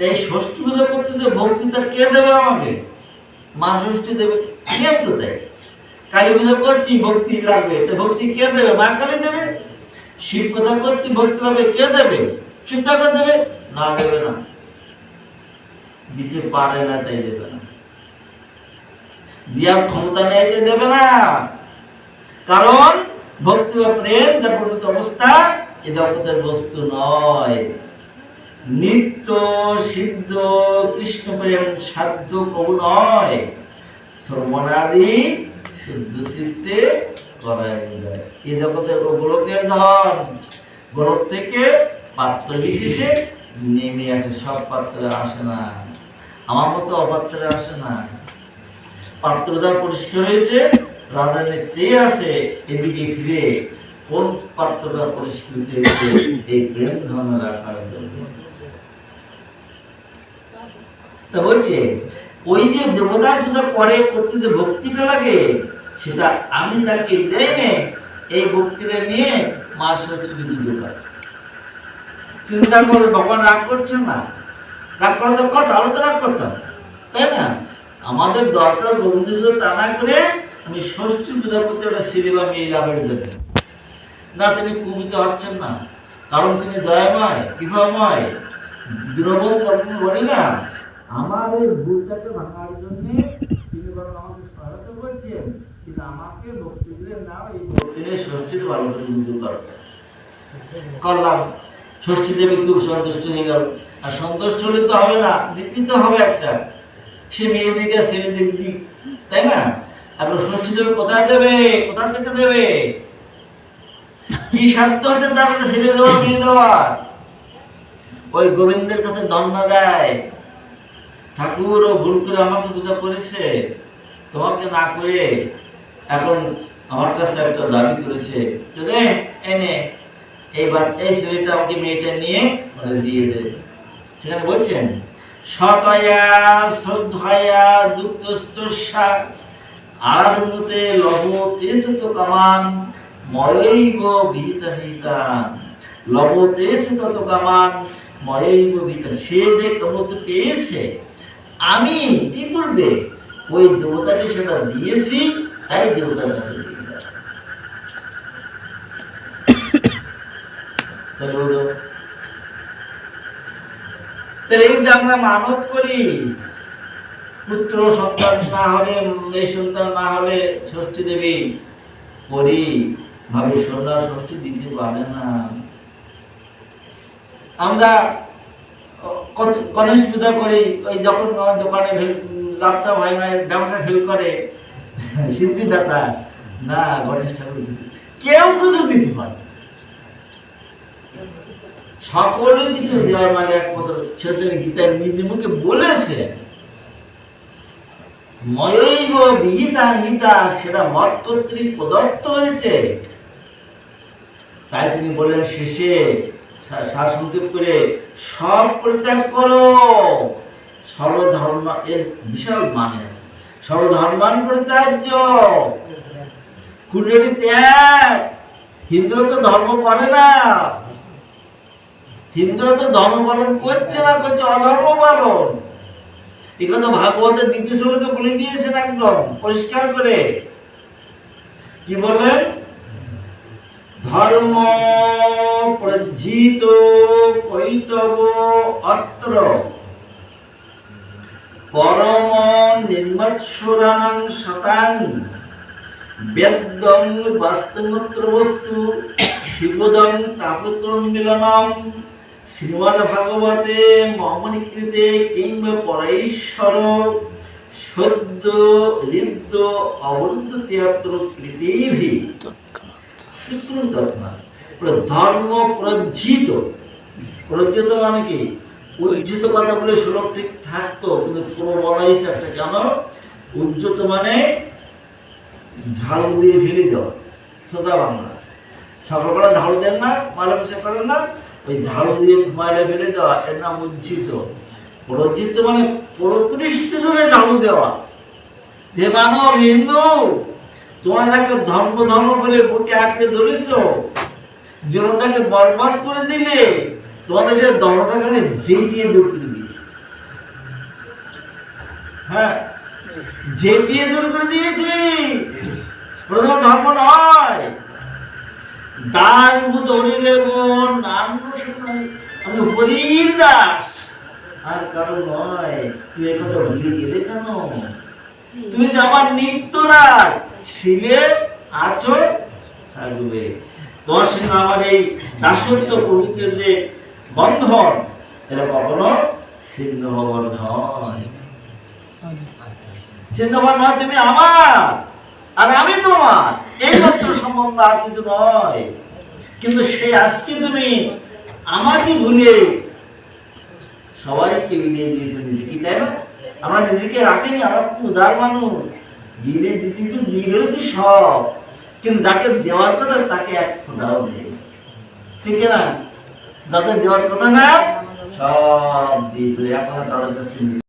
এই ষষ্ঠী পূজা করতে যে ভক্তিটা কে দেবে আমাকে? মা ষষ্ঠী দেবে। নিয়ম তো দেয়। কালী পুজো করছি, ভক্তি লাগবে। তো ভক্তি কে দেবে? মা কালী দেবে। শিব কথা করছি, ভক্তি লাগবে। কে দেবে? শিব ঠাকুর দেবে? না দেবে না। দিতে পারে না, তাই দেবে না। দেওয়ার ক্ষমতা নেই, তাই দেবে না। কারণ ভক্তি বা প্রেম যার পরিণত অবস্থা এ জগতের বস্তু নয়। নিত্য সিদ্ধ কৃষ্ণ প্রেম সাধ্য কবু নয়। শ্রবণাদি শুদ্ধ চিত্তে করায় এই জগতের গোলকের ধন। গোলক থেকে পাত্র বিশেষে নেমে আসে, সব পাত্রে আসে না। আমার মতো অপাত্রে আসে না। পাত্র যার পরিষ্কার হয়েছে রাধারানী চেয়ে আছে, এদিকে ফিরে কোন পাত্রটা পরিষ্কৃত হয়েছে, এই প্রেম ধন রাখার তা বলছে, ওই যে পূজা করে করতে ভক্তিটা লাগে, সেটা আমি তাকে দেয় নে, এই ভক্তিটা নিয়ে মা সরস্বতী পুজো করে। চিন্তা করে ভগবান রাগ করছে না। রাগ করা তো আমরা তো রাগ করতাম তাই না? আমাদের দরকার গোবিন্দ পুজো তা না করে আমি ষষ্ঠী পূজা করতে একটা সিনেমা মেয়ে লাভের জন্য না, তিনি কুমিত হচ্ছেন না, কারণ তিনি দয়াময়, কৃপাময় দীনবন্ধু আপনি বলি না। আমার এই ভুলটাকে ভাঙার জন্য তিনি বরং আমাকে সহায়তা করছেন, কিন্তু আমাকে ভক্তি দিলেন না, এই ভক্তি নিয়ে ষষ্ঠীর ভালো করে করো করলাম, ষষ্ঠী দেবী খুব সন্তুষ্ট হয়ে গেল। আর সন্তুষ্ট হলে তো হবে না, দিতে তো হবে একটা। সে মেয়ে দিকে ছেলে দিক দিক তাই না? এখন ষষ্ঠী দেবী কোথায় দেবে? কোথা থেকে দেবে? কি সাধ্য আছে তার ছেলে দেওয়া মেয়ে দেওয়ার? ওই গোবিন্দের কাছে দণ্ড দেয়। ঠাকুর ও ভুল করে আমাকে পূজা করেছে, তোমাকে না করে এখন আমার কাছে একটা দাবি করেছে। তো এনে এই বাচ্চা এই ছেলেটা আমাকে মেয়েটা নিয়ে মানে দিয়ে দে সেখানে বলছেন সতয়া শ্রদ্ধয়া দুঃখস্তস্যা আরাধনতে লব তেসুত কামান, ময়ৈব ভীতা ভীতান লব তেসুত কামান, ময়ৈব ভীতা সে যে সমস্ত পেয়েছে আমি ইতিপূর্বে ওই দেবতাকে সেটা দিয়েছি, তাই দেবতার কাছে তাহলে এই যে আমরা মানত করি, পুত্র সন্তান না হলে, মেয়ে সন্তান না হলে ষষ্ঠী দেবী করি, ভাবি সন্ধ্যা ষষ্ঠী দিতে পারে না। আমরা গণেশ পূজা করি ওই যখন দোকানে লাভটা হয় ব্যবসা ফেল করে। সিদ্ধিদাতা। না, গণেশ ঠাকুর কেউ দিতে পারে সকলে কিছু দেওয়ার মানে একমাত্র সেদিন নিজে মুখে বলেছে। ময়ৈব বিহিতা নিহিতা, সেটা মত কর্তৃক প্রদত্ত হয়েছে। তাই তিনি বলেন, শেষে সার সংক্ষেপ করে সব পরিত্যাগ করো। সর্বধর্ম এর বিশাল মানে আছে। সর্বধর্মান পরিত্যাজ্য। কুণ্ডলী ত্যাগ। হিন্দুরা তো ধর্ম করে না। হিন্দুরা তো ধর্ম পালন করছে না, করছে অধর্ম পালন। এখানে ভাগবতের দ্বিতীয় শ্লোকে বলে দিয়েছেন একদম, পরিষ্কার করে। কি বললেন ধর্ম প্রজ্জিত কৈতব অত্র। পরম নির্মৎসরাং শতাং। বেদং বাস্তবত্র বস্তু শিবদং তাপত্রম মিলনম। শ্রীমদ ভাগবতে মমনিকৃতে কিংবা পরৈশ্বর। সদ্য হৃদ্য অবরুদ্ধ তিয়াত্র কৃতিভি। পুরো ধর্ম প্রজ্জিত। প্রজ্জিত মানে কি? উজ্জিত কথা বলে শ্লোক ঠিক থাকতো, কিন্তু পুরো বলা হয়েছে একটা কেন? উজ্জিত মানে ঝাড়ু দিয়ে ফেলে দেওয়া। সোজা বাংলা, সকালবেলা ঝাড়ু দেন না ময়লা পরিষ্কার করেন না, ওই ঝাড়ু দিয়ে ময়লা ফেলে দেওয়া, এর নাম উজ্জিত। প্রজ্জিত মানে প্রকৃষ্টভাবে ঝাড়ু দেওয়া। হে মানব হিন্দু, তোমরা তাকে ধর্ম ধর্ম বলে বুকে আঁকড়ে ধরেছ জীবনটাকে বরবাদ করে দিলে তোমাদের সে ধর্মটাকে জেটিয়ে দূর করে দিয়েছে। হ্যাঁ জেটিয়ে দূর করে দিয়েছি। ধর্ম নয়। দান আমি হরির দাস। আর কারও নয় তুই এ কথা ভুলে গেলে কেন? তুমি যে আমার নিত্যরার ছিলে, আছো, থাকবে। সঙ্গে আমার এই দাসত্ব প্রভৃতির যে বন্ধন, এটা কখনো ছিন্ন হবার নয়। ছিন্ন হবার নয় তুমি আমার, আর আমি তোমার। এই মাত্র সম্বন্ধ আর কিছু নয়। কিন্তু সেই আজকে তুমি আমাকে ভুলে সবাইকে বিলিয়ে দিয়েছ নিজে কি তাই না? আমরা নিজেকে রাখিনি, আমরা খুব উদার মানুষ। দিলে দিতে তো দিয়ে বেরোচ্ছি সব। কিন্তু যাকে দেওয়ার কথা, তাকে এক ফোটাও নেই ঠিক না যাদের দেওয়ার কথা না, সব দিয়ে এখন তাদের কাছে